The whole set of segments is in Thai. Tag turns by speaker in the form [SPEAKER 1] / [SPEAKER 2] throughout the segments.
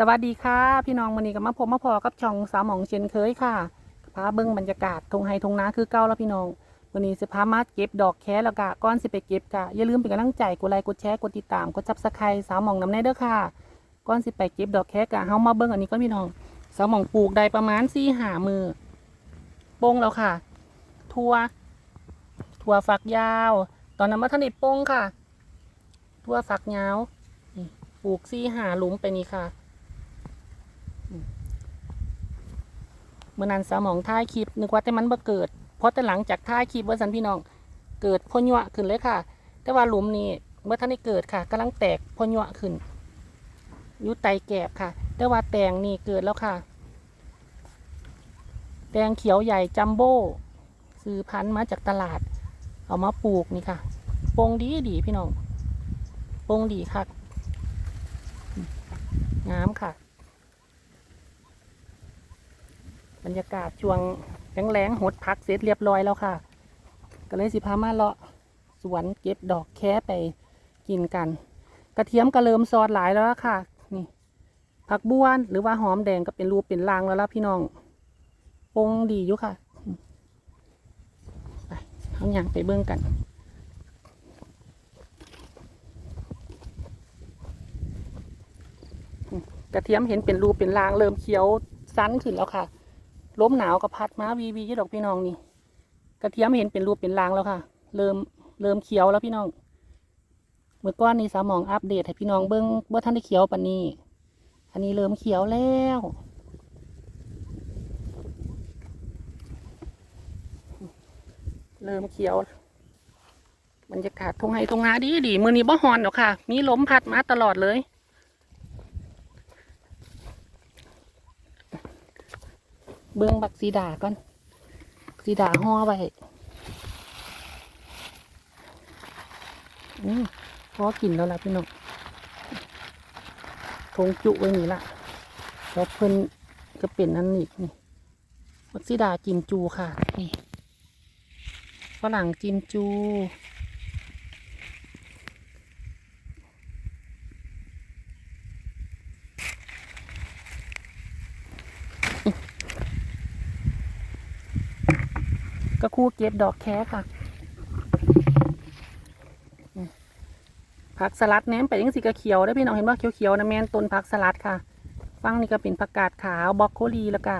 [SPEAKER 1] สวัสดีค่ะ พี่น้องวันนี้ก็มาพบมาพอกับช่องสาวหมองเช่นเคยค่ะพาเบิ้งบรรยากาศทงไฮทงนาคือเก้าแล้วพี่น้องวันนี้สิพามาเก็บดอกแคแล้วก็ก้อนสิไปเก็บก็อย่าลืมเป็นกำลังใจกดไลค์กดแชร์กดติดตามกดซับสไครสาวหมองน้ำแน่เด้อค่ะก้อนสิไปเก็บดอกแคก็เฮามาเบิ้งอันนี้ก่อนพี่น้องสาวหมองปลูกได้ประมาณสี่หามือโป้งแล้วค่ะ ทั่วทั่วฝักยาว ตอนนั้นมาท่านได้โป้งค่ะ ทั่วฝักยาวปลูกสี่หาหลุมไปนี่ค่ะ เมื่อนั้นสาวหมองท้ายคลิปนึกว่าแต่มันบ่เกิดเพราะแต่หลังจากท้ายคลิปว่าสันพี่น้อง เกิดพอยั่วขึ้นเลยค่ะ แต่ว่าหลุมนี้เมื่อท่านได้เกิดค่ะกำลังแตกพอยั่วขึ้นอยุไตแกบค่ะ แต่ว่าแตงนี่เกิดแล้วค่ะ แตงเขียวใหญ่จัมโบ้ซื้อพันธุ์มาจากตลาด เอามาปลูกนี่ค่ะโปร่งดีดีพี่น้องโปร่งดีค่ะงามค่ะ บ รรยากาศช่วงแรงๆหดพักเสร็จเรียบร้อยแล้วค่ะ ก็เลยสิพามาเลาะสวนเก็บดอกแค่ไปกินกัน กระเทียมกระเลิมซอสหลายแล้วละค่ะ นี่ผักบ้วนหรือว่าหอมแดงก็เป็นรูปเป็นรางแล้วล่ะพี่น้องปงดีอยู่ค่ะไปเอาอย่างไปเบิ่งกันกระเทียมเห็นเป็นรูปเป็นรางเริ่มเขียวสั้นขึ้นแล้วค่ะ ลมหนาวกับพัดมาวีวียี่ดอกพี่น้องนี่กระเทียมเห็นเป็นรูปเป็นรางแล้วค่ะ เริ่มเริ่มเขียวแล้วพี่น้องเมื่อก้อนนี้สามองอัปเดตให้พี่น้องเบิ้งว่าท่านได้เขียวปานนี้ อันนี้เริ่มเขียวแล้วเริ่มเขียวบรรยากาศทงไฮทงนาดีดีมือนี้บ่ฮอนหรอกค่ะ มีลมพัดมาตลอดเลย เบื้องบักซีดาก่อนซีดาห่อไว้อืมพอกินแล้วล่ะพี่น้องทงจุไว้นี่ละแล้วเพิ่นก็เป็นนั่นอีกนี่บักซีดาจินจูค่ะ นี่ฝรั่งจินจู ก็คู่เก็บดอกแค่ค่ะผักสลัดแหนมไปยังสีกระเขียวได้พี่น้องเห็นว่าเขียวๆนะแมนต้นผักสลัดค่ะ ฟังนี่ก็เป็นผักกาดขาวบรอกโคลีแล้วก็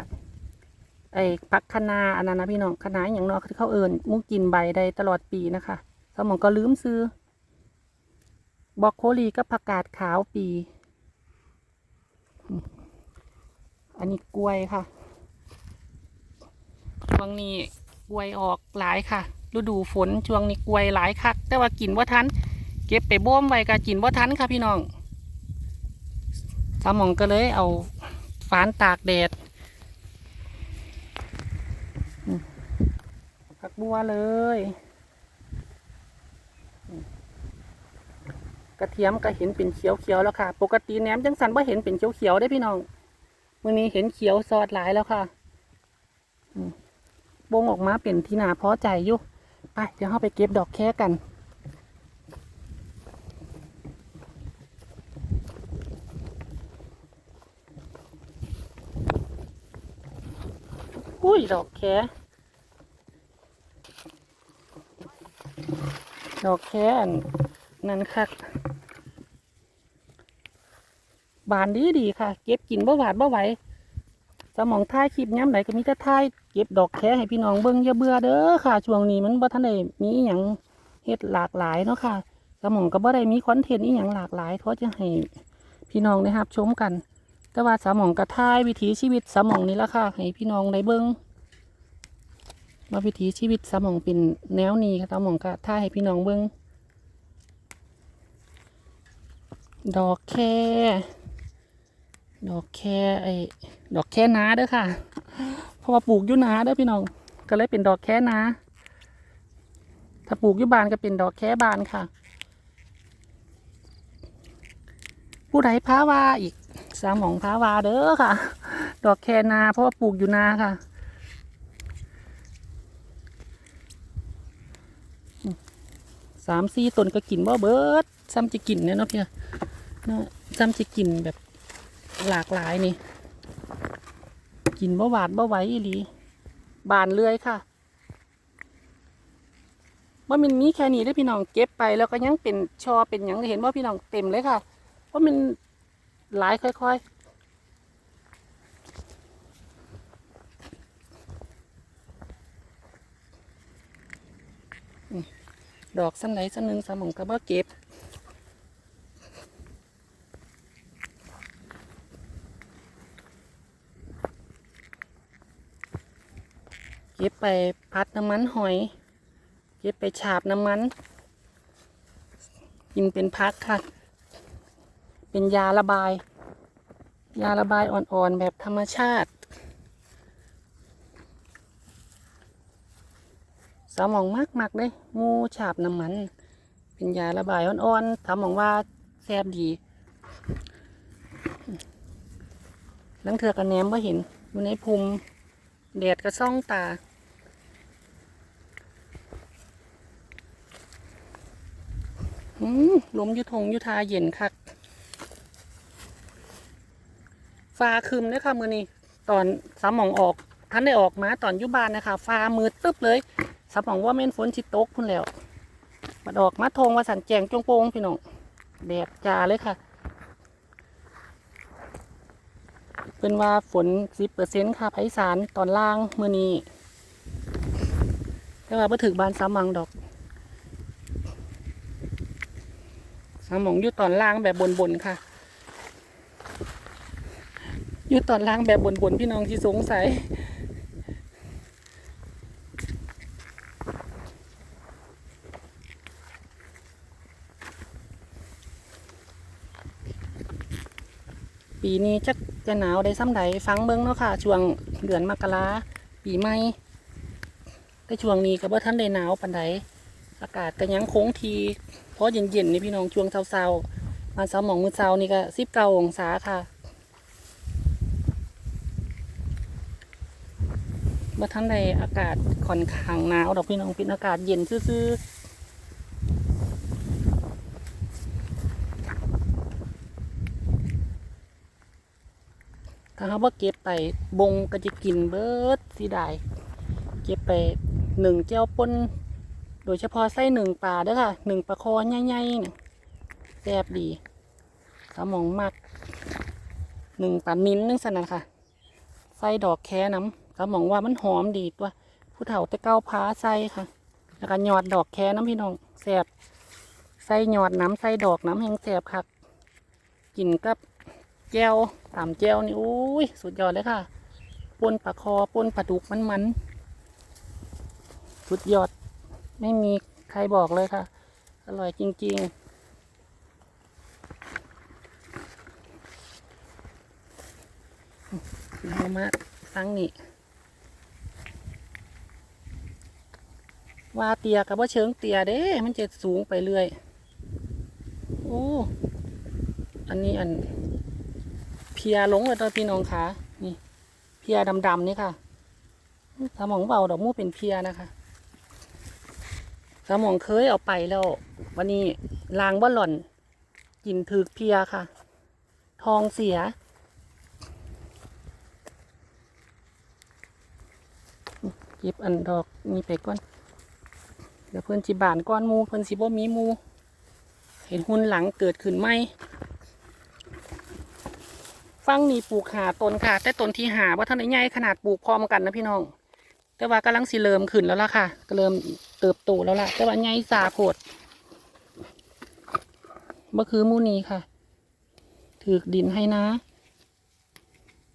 [SPEAKER 1] ไอ้ผักคะนาอันนั้นนะพี่น้องคะนาอย่างเนอกที่เขาเอิญมุกกินใบได้ตลอดปีนะคะ สมองก็ลืมซื้อบรอกโคลีก็ผักกาดขาวปี อันนี้กล้วยค่ะช่วงนี้ กล้วยออกหลายค่ะ ฤดูฝนช่วงนี้กล้วยหลายคัก แต่ว่ากินว่าทัน เก็บไปบ่มไว้ก็กินว่าทันค่ะพี่น้องสามองก็เลยเอาฝานตากแดดผักบัวเลยกระเทียมก็เห็นเป็นเขียวๆแล้วค่ะ ปกติแหนมจังสันว่าเห็นเป็นเขียวๆได้พี่น้องมื้อนี้เห็นเขียวซอดหลายแล้วค่ะ บงออกมาเป็นที่นาพอใจอยู่ไปเดี๋ยวเราไปเก็บดอกแค่กันอุ้ยดอกแค่ดอกแค่นนั่นค่ะบานดีดีค่ะ เก็บกินบ่หวาดบ่ไหว มองท้ายคลิปย้ำไหนก็มีแต่ท้ายเก็บดอกแค่ให้พี่น้องเบิ่งอย่าเบื่อเด้อค่ะ ช่วงนี้มันบ่ทันได้มีอย่างเฮ็ดหลากหลายเนาะค่ะ สมองก็บ่ได้มีคอนเทนต์อีหยังหลากหลายเพราะจะให้พี่น้องได้รับชมกัน แต่ว่าสมองก็ท้ายวิถีชีวิตสมองนี่ละค่ะ ให้พี่น้องได้เบิ่งว่าวิถีชีวิตสมองเป็นแนวนี้ค่ะสมองก็ท้ายให้พี่น้องเบิ่งดอกแค่ ดอกแค่ไอ้ดอกแค่นาเด้อค่ะ เพราะว่าปลูกอยู่นาเด้อพี่น้อง ก็เลยเป็นดอกแค่นาถ้าปลูกอยู่บานก็เป็นดอกแค่บานค่ะ ผู้ใดพาวาอีกสามหมองพาวาเด้อค่ะ ดอกแค่นา เพราะว่าปลูกอยู่นาค่ะสามสี่ต้นก็กินบ่เบิดซ้ำจะกินเนี่ยเนาะพี่นะซ้ำจะกินแบบ หลากหลายนี่ กินบ่หวาดบ่ไหวอีหลี บานเลื่อยค่ะว่ามันมีแค่นี้ได้พี่น้องเก็บไปแล้วก็ยังเป็นชอเป็นยังเห็นว่าพี่น้องเต็มเลยค่ะเพราะมันหลายค่อยๆดอกสันไหนสันหนึ่งสามองก็บ่เก็บ เก็บไปพัดน้ำมันหอย เก็บไปฉาบน้ำมัน กินเป็นพักค่ะ เป็นยาระบาย ยาระบายอ่อนๆแบบธรรมชาติสามองมากมากเลยงูฉาบน้ำมัน เป็นยาระบายอ่อนๆสามองว่าแซ่บดีลังเถือกันแหนมว่เห็นอยู่ในภูมิแดดก็ซ่องตา อืม ลมยุทงยุทาเย็นคักฟ้าคืมเลยค่ะมือนี้ตอนสามหมองออกท่านได้ออกมาตอนยุบานนะคะฟ้ามืดตึ๊บเลยสามหมองว่าเม่นฝนชิดตกพุ่นแล้วมาออกมาทงว่าสันแจงจงโปงพี่น้องแดดจ้าเลยค่ะ เป็นว่าฝนสิบเปอร์เซ็นต์ค่ะไพศาลตอนล่างมือนี้แต่ว่าพอถึงบานสามหมองดอก สมองอยู่ตอนล่างแบบบนๆค่ะ อยู่ตอนล่างแบบบนๆพี่น้องที่สงสัยปีนี้จักจะหนาวได้ซ้ำใดฟังเบิ้งเนาะค่ะ ช่วงเดือนมกราปีใหม่แต่ช่วงนี้ก็บ่ทันได้หนาวปานใด อากาศก็ยังคงทีเพราะเย็นๆนี่พี่น้องช่วงเช้าๆมาเช้าหมองมือเช้านี่ก็สิบเก้าองศาค่ะบ่ทันได้อากาศค่อนข้างหนาวดอกพี่น้องเป็นอากาศเย็นซื่อถ้าเขาบ่เก็บไปบงก็จะกินเบิดสิได้เก็บไปหนึ่งเจ้าปน โดยเฉพาะไส้หนึ่งปลาเด้อค่ะหนึ่งปลาคอใหญ่ๆเนี่ยแซ่บดีสมองมักหนึ่งปลานิ้นนึงสนะค่ะไส้ดอกแค่น้ำสมองว่ามันหอมดีตัวผู้เฒ่าต่เก้าพาไส้ค่ะ แล้วก็หยอดดอกแค่น้ำพี่น้องแซ่บไส้หยอดน้ำไส้ดอกน้ำแห้งแซ่บค่ะกินกับแก้วตามแก้วนี่อุ้ยสุดยอดเลยค่ะปนปลาคอปนปลาดุกมันๆสุดยอด ไม่มีใครบอกเลยค่ะ อร่อยจริง ๆเอามาฟังนี่ว่าเตียกับว่าเชิงเตียเด้ มันจะสูงไปเรื่อย โอ้ อันนี้อัน เพียหลงเลยตัวพี่น้องคะนี่ เพียดำๆนี่ค่ะสมองเบาดอกมูเป็นเพียนะคะ สมองเคยเอาไปแล้ว วันนี้ล้างบ่หล่อนกินถึกเพียค่ะ ทองเสีย เก็บอันดอกนี่ไปก่อน เดี๋ยวเพื่อนจิบานก้อนมูเพื่อนสิบ่มีมู เห็นหุ่นหลังเกิดขึ้นไหมฟังนี่ปลูกหาต้นค่ะ แต่ต้นที่หาว่าท่านใหญ่ขนาดปลูกพร้อมกันนะพี่น้อง แต่ว่ากำลังสิเริ่มขึ้นแล้วล่ะค่ะ ก็เริ่ม เติบโตแล้วล่ะ แต่ว่าใหญ่สาโพดบ่คือมูนีค่ะ ถือกดินให้นะ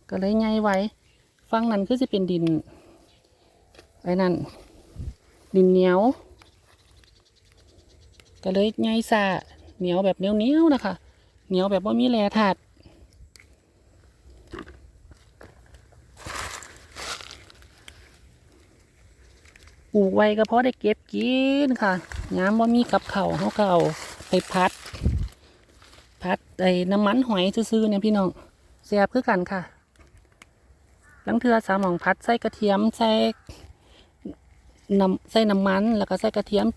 [SPEAKER 1] ก็เลยใหญ่ไว้ ฟังนั้นคือจะเป็นดินไอ้นั่น ดินเหนียว ก็เลยใหญ่สาเหนียวแบบเหนียวเหนียวๆนะคะ เหนียวแบบว่ามีแร่ธาตุ ปลูกไว้ก็เพราะได้เก็บกินค่ะย้ำว่ามีกับเขาเขาก็เอาไปพัด พัดไอ้น้ำมันหอยซื้อๆเนี่ยพี่น้องแซ่บคือกันค่ะลังเทือสามหมองพัดใส่กระเทียมใส่น้ำใส่น้ำมันแล้วก็ใส่กระเทียม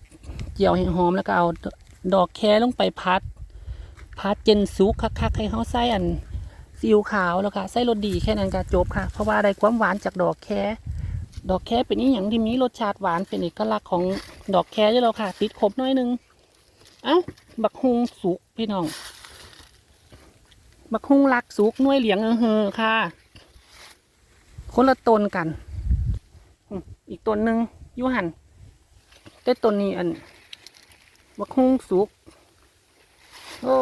[SPEAKER 1] เจียวให้หอมแล้วก็เอาดอกแคลงไปพัด พัดเจนสุกคักๆให้เขาใส่อันซีอิ๊วขาวแล้วก็ใส่รสดีแค่นั้นก็จบค่ะ เพราะว่าได้ความหวานจากดอกแค ดอกแคเป็นอีหยังที่มีรสชาติหวานเป็นเอกลักษณ์ของดอกแคอยู่แล้วค่ะ ติดขบน้อยนึง เอ้า บักฮุงสุกพี่น้อง บักฮุงลักสุกน่วยเหลียงเออเฮอค่ะ คนละต้นกัน อีกต้นหนึ่งยูหันแต่ต้นนี้อัน บักฮุงสุก โอ้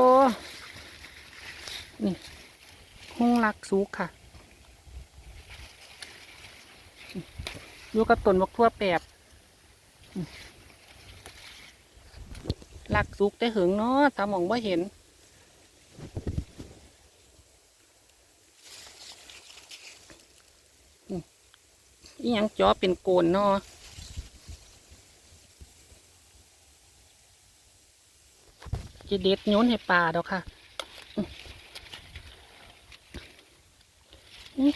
[SPEAKER 1] นี่ฮุงลักสุกค่ะ อยู่กับต้นบักทั่วแปบอืมลักสุกแต่หิงเนาะตามองว่าเห็น อีหยังจอเป็นโกนเนาะจะเด็ดโยนให้ปลาดอกค่ะอืมนี่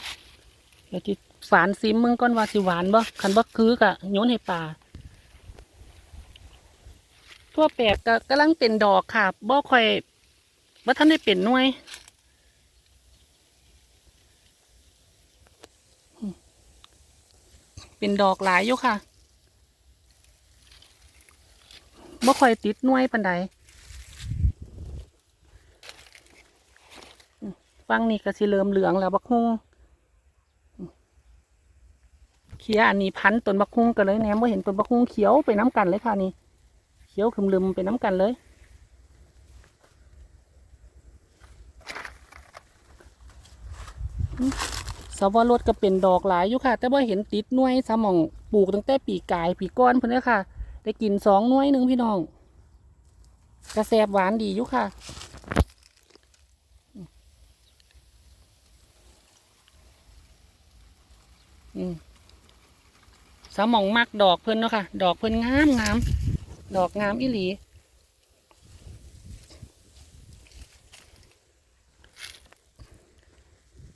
[SPEAKER 1] เดี๋ยวที่ ฝานซิมมึงก่อนว่าสิหวานบ่คันบ่คือกะโยนให้ปลาทั่วแปบก็กำลังเป็นดอกค่ะบ่ค่อยว่าท่านได้เป็นหน่วยเป็นดอกหลายอยู่ค่ะบ่ค่อยติดหน่วยปานใดฟังนี่ก็สิเริ่มเหลืองแล้วบักฮุ งเขียอันนี้พันต้นบักฮุ้งกันเลยแหนมว่าเห็นต้นบักฮุ้งเขียวไปน้ำกันเลยค่ะนี่ เขียวขึ้นลืมไปน้ำกันเลย สวรสก็เป็นดอกหลายอยู่ค่ะ แต่ว่าเห็นติดน่วยสมองปลูกตั้งแต่ปีกายปีก้อนเพิ่อนเลยค่ะ ได้กินสองน่วยหนึ่งพี่น้อง กระแสบหวานดีอยู่ค่ะอืม สามองมักดอกเพิ่นเนาะค่ะ ดอกเพิ่นงามงามดอกงามอีหลี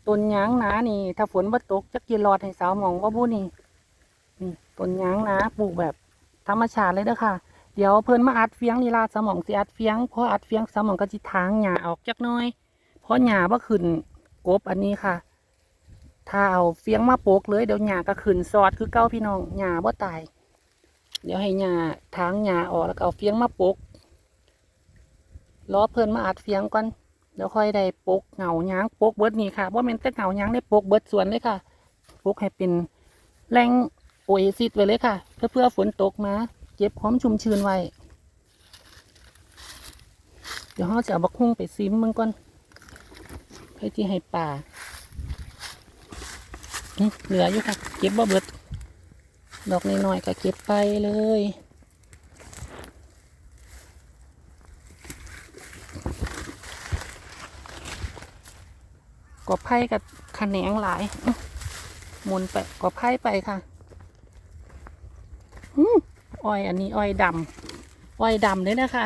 [SPEAKER 1] ต้นยางหนานี่ ถ้าฝนบ่ตกจะกินรอดให้สาวหมองว่าบุนี่นี่ต้นยางหนาปลูกแบบธรรมชาติเลยเด้อค่ะ เดี๋ยวเพิ่นมาอัดเฟียงลีลาสมองสิอัดเฟียงพออัดเฟียงสมองก็จิทางหญ้าออกจักน้อย เพราะหญ้าบ่ขึ้นกบอันนี้ค่ะ ถ้าเอาเฟียงมาโปกเลยเดี๋ยวหญ้าก็ขึ้นซอดคือเก้าพี่น้องหญ้าบ่ตาย เดี๋ยวให้หญ้าทางหญ้าออกแล้วก็เอาเฟียงมาโปกรอเพิ่นมาอัดเฟียงก่อนเดี๋ยวค่อยได้โปกเหงาหยางโปกเบิร์ดนี่ค่ะว่าแม่นแต่เหงาหยางได้โปกเบิร์ดสวนเลยค่ะโปกให้เป็นแหล่งโอเอซิสไว้เลยค่ะ เพื่อเพื่อฝนตกมาเก็บความชุ่มชื้นไว้ เดี๋ยวเราจะเอาบักฮุ่งไปซิมมึงก่อนเพื่อที่ให้ป่า เหลืออยู่ค่ะ เก็บบ่เบิด ดอกน้อยๆก็เก็บไปเลยกอไผ่กับขแหนงหลายหมุนไปกอไผ่ไปค่ะอืมอ้อยอันนี้อ้อยดำอ้อยดำเลยนะคะ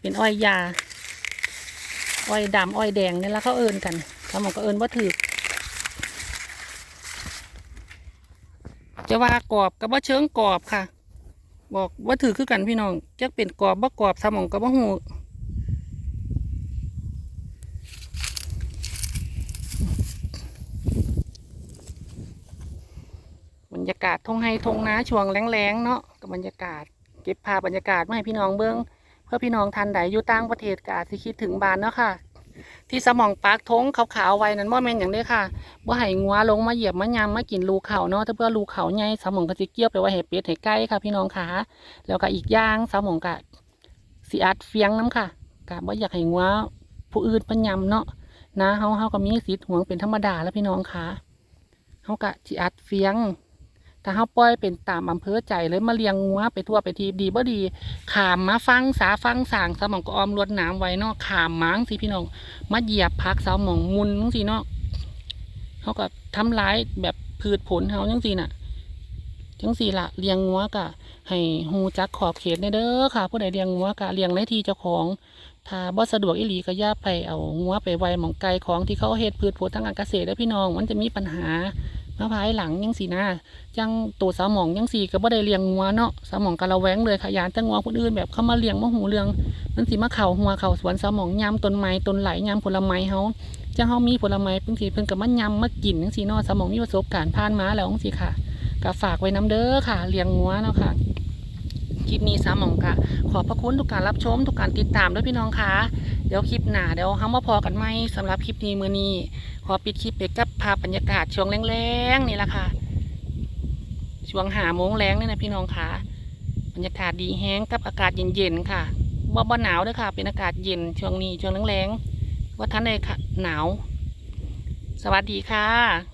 [SPEAKER 1] เป็นอ้อยยา อ้อยดำอ้อยแดงเนี่ยละเขาเอินกันเขาบอกก็เอินว่าถือ จะว่ากรอบกับว่าเชิงกรอบค่ะ บอกว่าถือคือกันพี่น้องจะเป็นกรอบบ่กรอบสมองกับว่าหูบรรยากาศทงไฮทงนาช่วงแรงๆเนาะกับบรรยากาศ เก็บภาพบรรยากาศมาให้พี่น้องเบิ้องเพื่อพี่น้องทันใดอยู่ต่างประเทศกาจสิคิดถึงบ้านเนาะค่ะ ที่สมองปากทงขาวๆไว้นั้นบ่แม่นอย่างเด้ค่ะว่าให้งัวลงมาเหยียบมายำมากินรูเขาเนาะถ้าเพื่อรูเขาใหญ่สมองก็จะเกี่ยวไปไว่าให้เป็ดให้ไก่ค่ะ พี่น้องค่ะแล้วก็อีกอย่างสมองก็สิอัดเฟียงน้ำค่ะกะบ่อยากให้งัวผู้อื่นเพิ่นยำเนาะนะเฮาเฮาก็มีสิทธิ์หวงเป็นธรรมดาแล้วพี่น้องค่ะเฮาก็สิอัดเฟียง ถ้าเฮาปล่อยเป็นตามอำเภอใจเลยมาเลี้ยงงัวไปทั่วไปทีดีบ่ดีขามมาฟังสาฟังสางสมองก็ออมรวดน้ำไว้เนาะขามม้างสิพี่น้องมาเหยียบพักเสาหมองมุนจังซี่เนาะเขาก็ทำร้ายแบบพืชผลเขาจังสี่น่ะจังสี่ละเลี้ยงงัวกะ ให้ฮูจักขอบเขตในเด้อค่ะ ผู้ใดเลี้ยงงัวกะเลี้ยงในที่เจ้าของ ถ้าบ่สะดวกอีหลีก็ย่าไปเอางัวไปไว้หมองไกลของที่เขาเฮ็ดพืชผลทางการเกษตรเด้อพี่น้อง มันจะมีปัญหา มาภายหลังยังสี่นะจังตัวสาวหมองยังสีก็บ่ได้เลี้ยงงัวเนาะสาวหมองก็ระแวงเลยค่ะยานแต่งัวคนอื่นแบบเข้ามาเลี้ยงมาหูเรื่องมันสิมะเข่าหัวเข่าสวนสาวหมองยำต้นไม้ต้นไหลยำผลไม้เฮาจังเฮามีผลไม้เพิ่งสีเพิ่งกับมันยำมากินจังสีเนาะสมองมีประสบการณ์ผ่านมาแล้วจังสีค่ะก็ฝากไว้น้ำเด้อค่ะเลี้ยงงัวเนาะค่ะ ลิปนี้สามหมองกะขอบพระคุณทุกการรับชมทุกการติดตามด้วยพี่น้องคะเดี๋ยวคลิปหน้าเดี๋ยวเฮามาพอกันใหม่สำหรับคลิปนี้มื้อนี้ ขอปิดคลิปไปกับภาพบรรยากาศช่วงแรงๆนี่แหละค่ะช่วงหาโมงแรงนี่นะพี่น้องคะบรรยากาศดีแห้งกับอากาศเย็นๆค่ะบ่บ่หนาวด้วยค่ะ เป็นอากาศเย็นช่วงนี้ช่วงแรงๆว่าท่านใดค่ะหนาว สวัสดีค่ะ